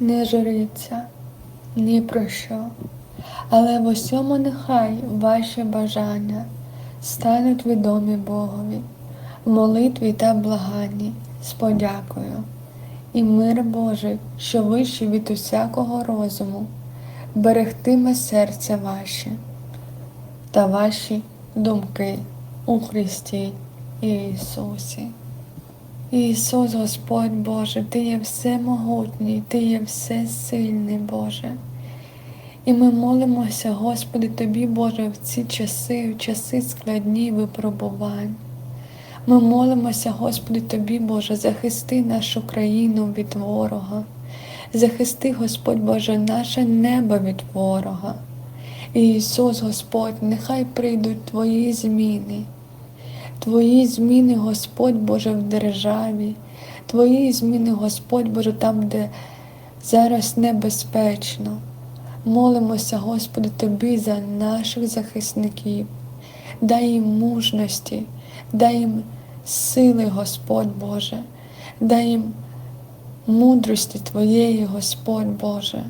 не журіться ні про що, але в усьому нехай ваші бажання стануть відомі Богові, в молитві та благанні з подякою. І мир Божий, що вищий від усякого розуму, берегтиме серця ваші та ваші думки у Христі Ісусі. Ісус Господь Боже, Ти є всемогутній, Ти є всесильний Боже. І ми молимося, Господи, Тобі, Боже, в ці часи, в часи складні випробувань. Ми молимося, Господи, Тобі, Боже, захисти нашу країну від ворога. Захисти, Господь Боже, наше небо від ворога. Ісус Господь, нехай прийдуть Твої зміни. Твої зміни, Господь Боже, в державі, Твої зміни, Господь Боже, там, де зараз небезпечно. Молимося, Господи, Тобі за наших захисників. Дай їм мужності, дай їм сили, Господь Боже, дай їм мудрості Твоєї, Господь Боже.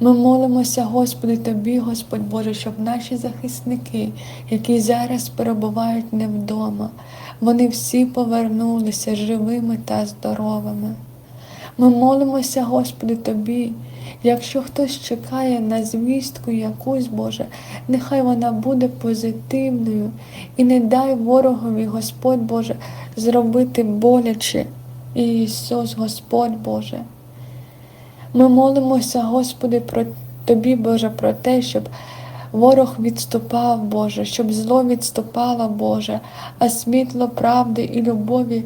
Ми молимося, Господи, Тобі, Господь Боже, щоб наші захисники, які зараз перебувають не вдома, вони всі повернулися живими та здоровими. Ми молимося, Господи, Тобі, якщо хтось чекає на звістку якусь, Боже, нехай вона буде позитивною і не дай ворогові, Господь Боже, зробити боляче. Ісус, Господь Боже. Ми молимося, Господи, про Тобі, Боже, про те, щоб ворог відступав, Боже, щоб зло відступало, Боже, а світло правди і любові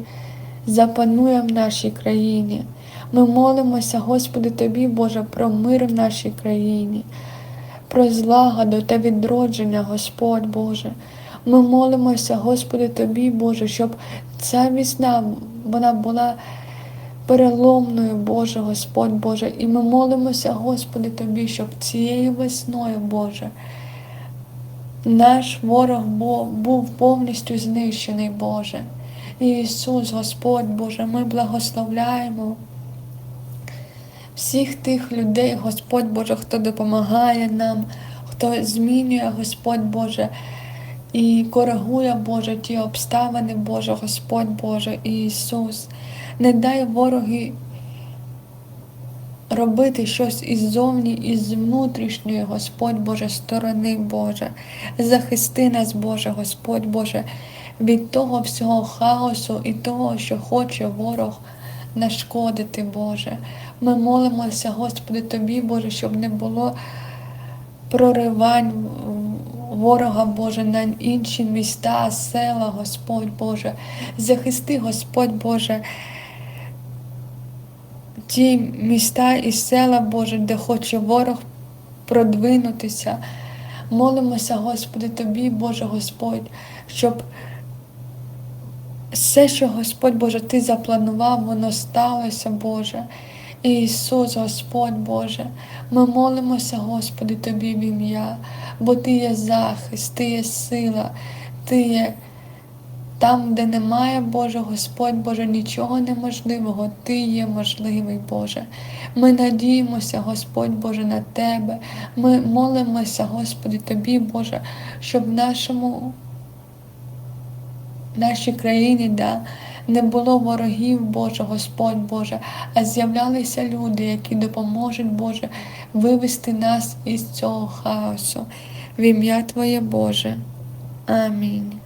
запанує в нашій країні. Ми молимося, Господи, Тобі, Боже, про мир в нашій країні, про злагоду та відродження, Господь Боже. Ми молимося, Господи, Тобі, Боже, щоб ця весна вона була переломною, Боже, Господь Боже. І ми молимося, Господи, Тобі, щоб цією весною, Боже, наш ворог був повністю знищений, Боже. Ісус, Господь Боже, ми благословляємо всіх тих людей, Господь Боже, хто допомагає нам, хто змінює, Господь Боже, і коригує, Боже, ті обставини, Боже, Господь Боже, Ісус. Не дай вороги робити щось іззовні, із внутрішньої, Господь Боже, сторони, Боже. Захисти нас, Боже, Господь Боже, від того всього хаосу і того, що хоче ворог нашкодити, Боже. Ми молимося, Господи, Тобі, Боже, щоб не було проривань ворога, Боже, на інші міста, села, Господь Боже. Захисти, Господь Боже, ті міста і села, Боже, де хоче ворог продвинутися. Молимося, Господи, Тобі, Боже Господь, щоб все, що Господь Боже, Ти запланував, воно сталося, Боже. Ісус, Господь Боже, ми молимося, Господи, Тобі в ім'я, бо Ти є захист, Ти є сила, Ти є там, де немає, Боже, Господь Боже, нічого неможливого, Ти є можливий, Боже. Ми надіємося, Господь Боже, на Тебе. Ми молимося, Господи, Тобі, Боже, щоб в нашому в нашій країні да, не було ворогів, Боже, Господь Боже, а з'являлися люди, які допоможуть, Боже, вивести нас із цього хаосу. В ім'я Твоє Боже. Амінь.